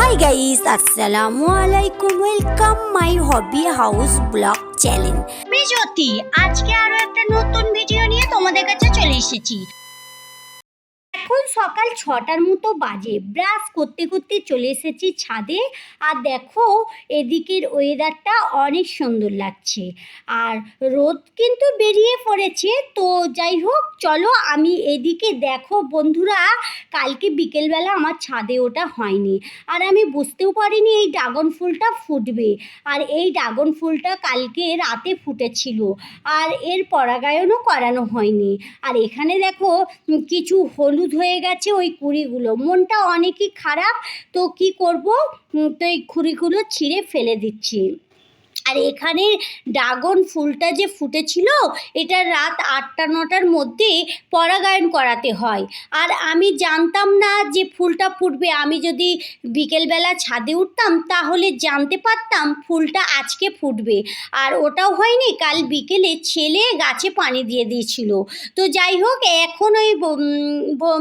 High guys আসসালামু আলাইকুম welcome my hobby house vlog channel আমি জ্যোতি, আজকে আরও একটা নতুন ভিডিও নিয়ে তোমাদের কাছে চলে এসেছি। সকাল ছটার মতো বাজে। ব্রাশ করতে করতে চলে এসেছি ছাদে। আর দেখো, এদিকের ওয়েদারটা অনেক সুন্দর লাগছে। আর রোদ কিন্তু বেরিয়ে পড়েছে। তো যাই হোক, চলো আমি এদিকে দেখো, বন্ধুরা, কালকে বিকেলবেলা আমার ছাদে ওটা হয়নি। আর আমি বুঝতেও পারিনি এই ড্রাগন ফুলটা ফুটবে। আর এই ড্রাগন ফুলটা কালকে রাতে ফুটেছিল। আর এর পরাগায়নও করানো হয়নি। আর এখানে দেখো, কিছু হলুদ হয়ে গেছে ওই কুড়িগুলো। মনটা অনেকই খারাপ, তো কি করব? তো এই কুড়িগুলো ছিঁড়ে ফেলে দিচ্ছি। আর এখানে ড্রাগন ফুলটা যে ফুটেছিল, এটা রাত আটটা, নটার মধ্যে পরাগায়ন করাতে হয়। আর আমি জানতাম না যে ফুলটা ফুটবে। আমি যদি বিকেলবেলা ছাদে উঠতাম, তাহলে জানতে পারতাম ফুলটা আজকে ফুটবে। আর ওটাও হয়নি, কাল বিকেলে ছেলে গাছে পানি দিয়ে দিয়েছিল। তো যাই হোক, এখন ওই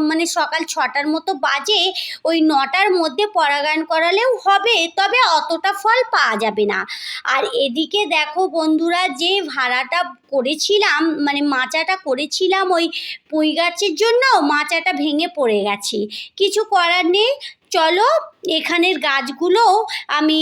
মানে সকাল ছটার মতো বাজে, ওই নটার মধ্যে পরাগায়ন করালেও হবে, তবে অতটা ফল পাওয়া যাবে না। আর এদিকে দেখো বন্ধুরা, যে ভাড়াটা করেছিলাম মানে মাচাটা করেছিলাম ওই পুঁই গাছের জন্য, মাচাটা ভেঙে পড়ে গেছে। কিছু করার নেই। চলো, এখানের গাছগুলো আমি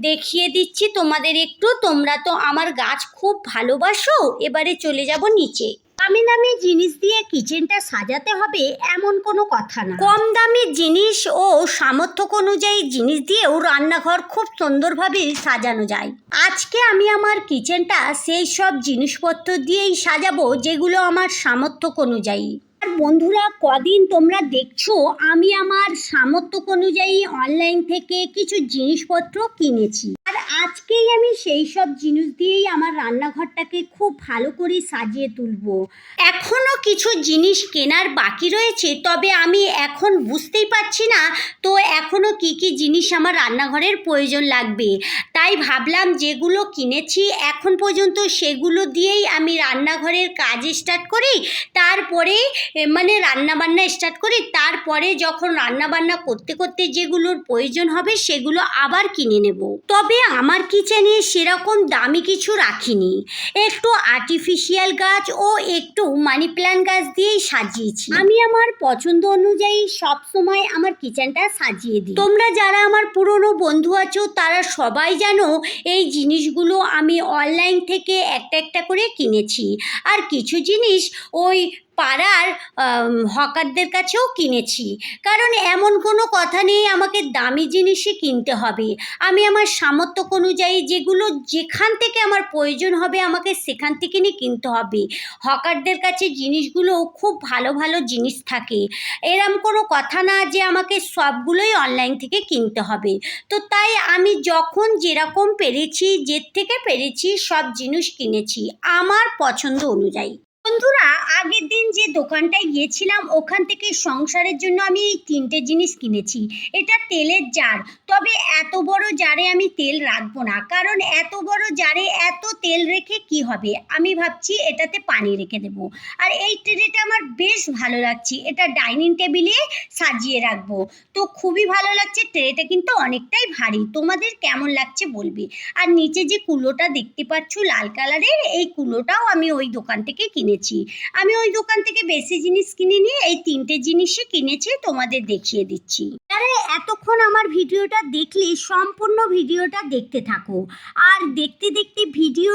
দেখিয়ে দিচ্ছি তোমাদের একটু। তোমরা তো আমার গাছ খুব ভালোবাসো। এবারে চলে যাব নিচে। দামি দামি জিনিস দিয়ে কিচেনটা সাজাতে হবে এমন কোনো কথা না। কম দামি জিনিস ও সামর্থ্য অনুযায়ী জিনিস দিয়েও রান্নাঘর খুব সুন্দরভাবে সাজানো যায়। আজকে আমি আমার কিচেনটা সেই সব জিনিসপত্র দিয়েই সাজাবো যেগুলো আমার সামর্থ্য অনুযায়ী। বন্ধুরা, কদিন তোমরা দেখছ, আমি আমার সামর্থ্য অনুযায়ী অনলাইন থেকে কিছু জিনিসপত্র কিনেছি। আর আজকেই আমি সেই সব জিনিস দিয়েই আমার রান্নাঘরটাকে খুব ভালো করে সাজিয়ে তুলবো। এখনও কিছু জিনিস কেনার বাকি রয়েছে, তবে আমি এখন বুঝতেই পারছি না, তো এখনও কি কি জিনিস আমার রান্নাঘরের প্রয়োজন লাগবে। তাই ভাবলাম যেগুলো কিনেছি, এখন পর্যন্ত সেগুলো দিয়েই আমি রান্নাঘরের কাজ স্টার্ট করি, তারপরে মানে রান্না বান্না স্টার্ট করি, তারপরে যখন রান্না বান্না করতে করতে যেগুলোর প্রয়োজন হবে সেগুলো আবার কিনে নেব। তবে আমার কিচেনে সেরকম দামি কিছু রাখিনি। একটু আর্টিফিশিয়াল গাছ ও একটু মানি প্ল্যান্ট গাছ দিয়েই সাজিয়েছি। আমি আমার পছন্দ অনুযায়ী সব সময় আমার কিচেনটা সাজিয়ে দিই। তোমরা যারা আমার পুরনো বন্ধু আছো, তারা সবাই জানো এই জিনিসগুলো আমি অনলাইন থেকে একটা একটা করে কিনেছি। আর কিছু জিনিস ওই পাড়ার হকারদের কাছেও কিনেছি। কারণ এমন কোনো কথা নেই, আমাকে দামি জিনিসই কিনতে হবে। আমি আমার সামর্থ্য অনুযায়ী যেগুলো যেখান থেকে আমার প্রয়োজন হবে, আমাকে সেখান থেকে নিয়ে কিনতে হবে। হকারদের কাছে জিনিসগুলো খুব ভালো ভালো জিনিস থাকে। এরম কোনো কথা না যে আমাকে সবগুলোই অনলাইন থেকে কিনতে হবে। তো তাই আমি যখন যেরকম পেরেছি যে থেকে পেরেছি, সব জিনিস কিনেছি, আমার পছন্দ অনুযায়ী। বন্ধুরা, আগের দিন যে দোকানটায় গিয়েছিলাম, ওখান থেকে সংসারের জন্য আমি এই তিনটে জিনিস কিনেছি। এটা তেলের জার। তবে এত বড় জারে আমি তেল রাখব না। কারণ এত বড় জারে এত তেল রেখে কি হবে? আমি ভাবছি এটাতে পানি রেখে দেবো। আর এই ট্রেটা আমার বেশ ভালো লাগছে। এটা ডাইনিং টেবিলে সাজিয়ে রাখব। তো খুবই ভালো লাগছে। ট্রেটা কিন্তু অনেকটাই ভারী। তোমাদের কেমন লাগছে বলবে? আর নিচে যে কুলোটা দেখতে পাচ্ছ লাল কালারের, এই কুলোটাও আমি ওই দোকান থেকে কিনেছি। আমি ওই দোকান থেকে বেশি জিনিস কিনিনি এই তিনটে জিনিসই কিনেছি, তোমাদের দেখিয়ে দিচ্ছি। আরে এতক্ষণ আমার ভিডিওটা দেখলে, সম্পূর্ণ ভিডিওটা দেখতে থাকো। আর দেখতে দেখতে ভিডিও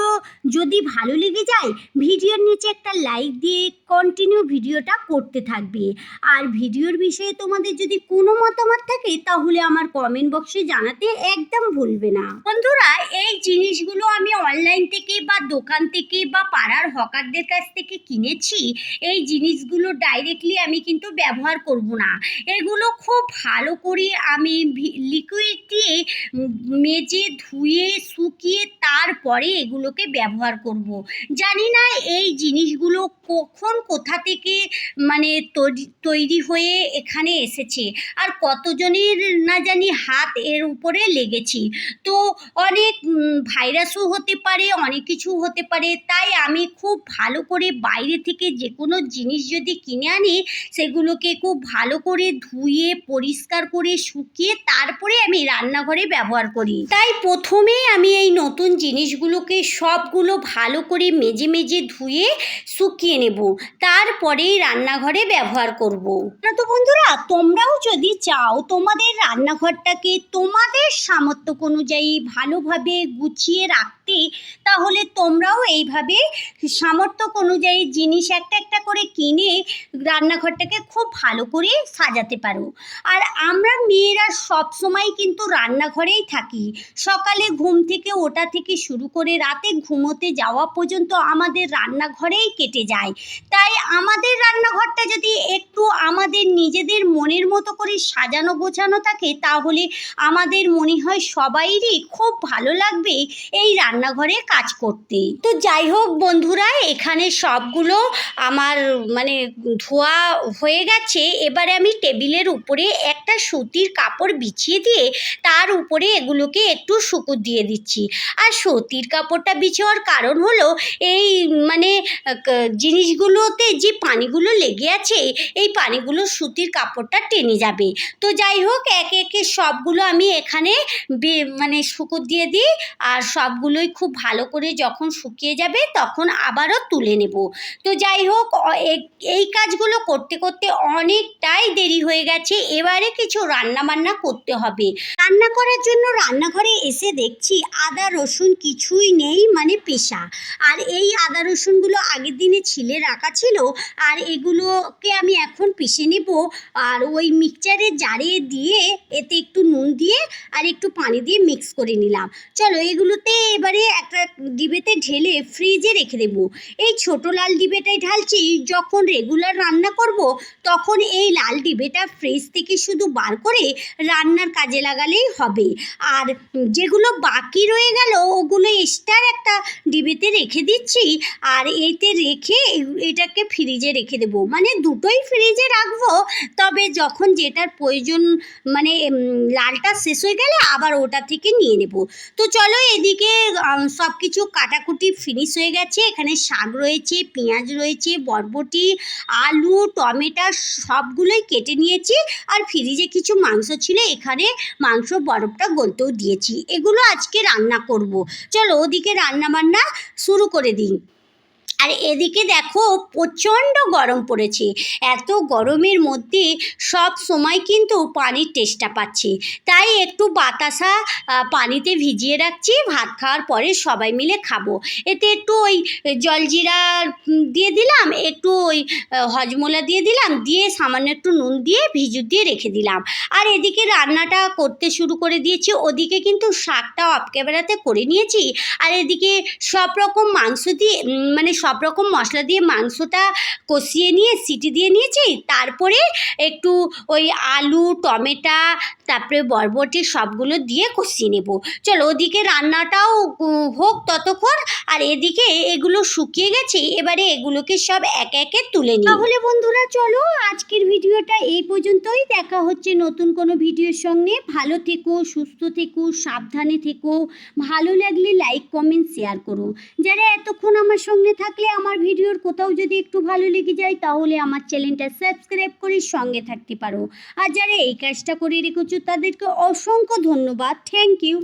যদি ভালো লেগে যায়, ভিডিওর নিচে একটা লাইক দিয়ে কন্টিনিউ ভিডিওটা করতে থাকবে। আর ভিডিওর বিষয়ে তোমাদের যদি কোনো মতামত থাকে, তাহলে আমার কমেন্ট বক্সে জানাতে একদম ভুলবে না। বন্ধুরা, এই জিনিসগুলো আমি অনলাইন থেকে বা দোকান থেকে বা পাড়ার হকারদের কাছ থেকে কিনেছি, এই জিনিসগুলো ডাইরেক্টলি আমি কিন্তু ব্যবহার করব না। এগুলো খুব ভালো করে আমি লিকুইড দিয়ে মেজে, ধুয়ে, শুকিয়ে তারপরে এগুলোকে ব্যবহার করব। জানি না এই জিনিসগুলো কখন কোথা থেকে মানে তৈরি হয়ে এখানে এসেছে, আর কতজনের না জানি হাত এর উপরে লেগেছে। তো অনেক ভাইরাসও হতে পারে, অনেক কিছু হতে পারে, তাই আমি খুব ভালো করে বাইরে থেকে যে কোনো জিনিস যদি কিনে আনি, সেগুলোকে খুব ভালো করে ধুয়ে, পরিষ্কার করে শুকিয়ে তারপরে আমি রান্নাঘরে ব্যবহার করি। তাই প্রথমে আমি এই নতুন জিনিসগুলোকে সবগুলো ভালো করে মেজে মেজে ধুয়ে শুকিয়ে নেব। তারপরেই রান্নাঘরে ব্যবহার করব। না তো বন্ধুরা, তোমরাও যদি চাও তোমাদের রান্নাঘরটাকে তোমাদের সামর্থ্য অনুযায়ী ভালোভাবে গুছিয়ে রাখতে তাহলে তোমরাও এইভাবে সামর্থ্য অনুযায়ী জিনিস একটা একটা করে কিনে রান্নাঘরটাকে খুব ভালো করে সাজাতে পারো। আর আমরা মেয়েরা সব সময় কিন্তু রান্নাঘরেই থাকি। সকালে ঘুম থেকে ওটা থেকে শুরু করে রাতে ঘুমোতে যাওয়া পর্যন্ত আমাদের রান্নাঘরেই কেটে যায়। তাই আমাদের রান্নাঘরটা যদি একটু আমাদের নিজেদের মনের মতো করে সাজানো গোছানো থাকে, তাহলে আমাদের মনে হয় সবাইরই খুব ভালো লাগবে এই রান্নাঘরে কাজ করতে তো যাই হোক বন্ধুরা, এখানে সবগুলো আমার মানে ধোয়া হয়ে গেছে। এবারে আমি টেবিলের উপরে একটা সুতির কাপড় বিছিয়ে দিয়ে তার উপরে এগুলোকে একটু শুকু দিয়ে দিচ্ছি। আর সুতির কাপড়টা বিছোয়ার কারণ হলো এই মানে জিনিসগুলোতে যে পানিগুলো লেগে আছে, এই পানিগুলো সুতির কাপড়টা টেনে যাবে। তো যাই হোক, একে একে সবগুলো আমি এখানে মানে শুকো দিয়ে দিই। আর সবগুলোই খুব ভালো করে যখন শুকিয়ে যাবে তখন আবারও তুলে নেব। তো যাই হোক এই কাজগুলো করতে করতে অনেকটাই দেরি হয়ে গেছে। এবারে কিছু রান্না বান্না করতে হবে। রান্না করার জন্য রান্নাঘরে এসে দেখছি আদা, রসুন কিছুই নেই মানে পেশা। আর এই আদা, রসুনগুলো আগের দিনে ছিলে রাখা ছিল, আর এগুলোকে আমি এখন পিষে নেব। আর ওই মিক্সচারে জারে দিয়ে এতে একটু নুন দিয়ে আর একটু পানি দিয়ে মিক্স করে নিলাম। চলো, এগুলোতে এবারে একটা ডিবেতে ঢেলে ফ্রিজে রেখে দেবো। এই ছোট লাল ডিবেটাই ঢালছি, যখন রেগুলার রান্না করব, তখন এই লাল ডিবেটা ফ্রিজ থেকে শুধু বার করে রান্নার কাজে লাগালেই হবে। আর যেগুলো বাকি রয়ে গেল, ওগুলো এক্সট্রার একটা ডিবেতে রেখে দিচ্ছি, আর এতে রেখে এটাকে ফ্রিজে রেখে দেবো। মানে দুটোই ফ্রিজে রাখব, তবে যখন যেটার প্রয়োজন মানে লালটা শেষ হয়ে গেলে আবার ওটা থেকে নিয়ে নেব। তো চলো এদিকে সব কিছু কাটাকুটি ফিনিশ হয়ে গেছে। এখানে শাক রয়েছে, পেঁয়াজ রয়েছে, বরবটি, আলু, টমেটো, সবগুলোই কেটে নিয়েছি। আর ফ্রিজে কিছু মাংস ছিল, এখানে মাংস বরফটা গলতেও দিয়েছি। এগুলো আজকে রান্না করব। চলো ওদিকে রান্না বান্না শুরু করে দিই। আর এদিকে দেখো প্রচণ্ড গরম পড়েছে। এত গরমের মধ্যে সব সময় কিন্তু পানির টেস্টটা পাচ্ছি। তাই একটু বাতাসা পানিতে ভিজিয়ে রাখছি, ভাত খাওয়ার পরে সবাই মিলে খাব। এতে একটু ওই জলজিরা দিয়ে দিলাম, একটু ওই হজমোলা দিয়ে দিলাম, দিয়ে সামান্য একটু নুন দিয়ে ভিজু দিয়ে রেখে দিলাম। আর এদিকে রান্নাটা করতে শুরু করে দিয়েছি, ওদিকে কিন্তু শাকটা অফ ক্যামেরাতে করে নিয়েছি। আর এদিকে সব রকম মাংস দিয়ে মানে সব রকম মশলা দিয়ে মাংসটা কষিয়ে নিয়ে, সিটি দিয়ে নিয়েছি। তারপরে একটু ওই আলু, টমেটো, তারপরে বরবটি সবগুলো দিয়ে কষিয়ে নেব। চলো ওদিকে রান্নাটাও হোক ততক্ষণ। আর এদিকে এগুলো শুকিয়ে গেছে, এবারে এগুলোকে সব একে একে তুলে নিই। তাহলে বন্ধুরা, চলো আজকের ভিডিওটা এই পর্যন্তই। দেখা হচ্ছে নতুন কোনো ভিডিওর সঙ্গে। ভালো থেকো, সুস্থ থেকো, সাবধানে থেকো। ভালো লাগলে লাইক, কমেন্ট, শেয়ার করো। যারা এতক্ষণ আমার সঙ্গে থাকলে আমার ভিডিওর কোথাও যদি একটু ভালো লেগে যায়, তাহলে আমার চ্যানেলটা সাবস্ক্রাইব করে সঙ্গে থাকতে পারো। আর যারা এই কাজটা করে রেখেছো, তাদেরকে অসংখ্য ধন্যবাদ। Thank you